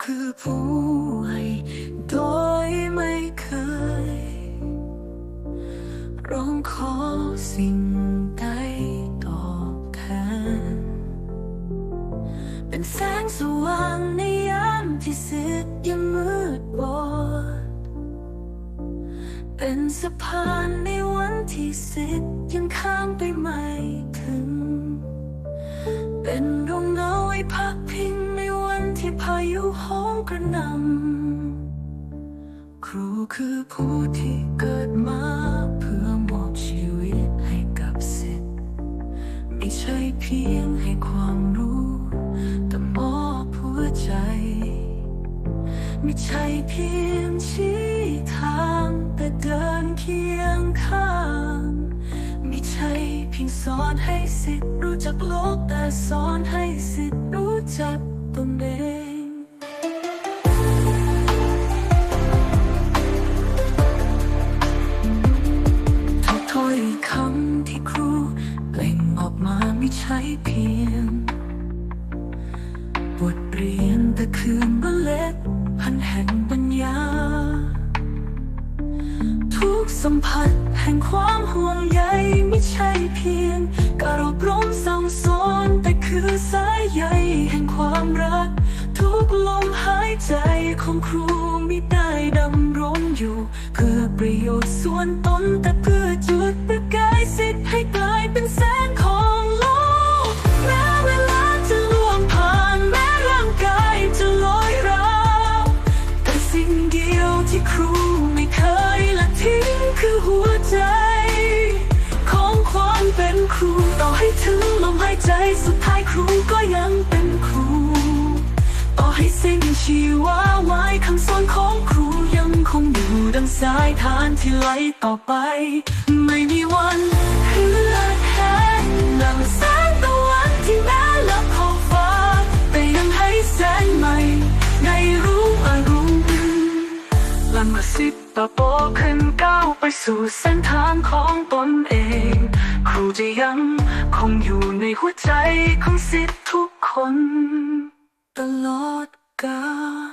ป่วยโดยไม่เคย ร้องขอสิ่งใดตอบแทนเป็นแสงสว่างในยามที่สิทธิ์ยังมืดบอด เป็นสะพานในวันที่สิทธิ์ยังข้ามไปไม่ถึง เป็นดวงเงาไว้พักพิงในวันที่ พายุโหมกระหนำครูคือผู้ที่เกิดมาเพื่อมอบชีวิตให้กับสิทธิ์ไม่ใช่เพียงให้ความรู้ แต่มอบหัวใจ ไม่ใช่เพียงชี้ทางแต่เดินเคียงข้างไม่ใช่เพียงสอนให้สิทธิ์รู้จักโลกแต่สอนให้สิทธิ์รู้จักตนเอง ไม่ใช่เพียง บทเรียนแต่คือเมล็ดพันแห่งปัญญา ทุกสัมผัสแห่งความห่วงใยไม่ใช่เพียง การอบรมสั่งสอนแต่คือสายใยแห่งความรัก ทุกลมหายใจของครูมิได้ดำรงอยู่ เพื่อประโยชน์ส่วนตนแต่เพื่อจุดประกายสิทธิ์ให้กลายเป็นแสง ที่ครูไม่เคยละทิ้งคือหัวใจ ของความเป็นครูต่อให้ถึงลมหายใจสุดท้ายครูก็ยังเป็นครู ต่อให้สิ้นชีวาไว้คำสอนของครูยังคงอยู่ดังสายทานที่ไหลต่อไป ไม่มีวัน ลันมาสิบต่อโตขึ้นก้าวไปสู่เส้นทางของตนเอง ครูจะยังคงอยู่ในหัวใจของสิทธิ์ทุกคน ตลอดกาล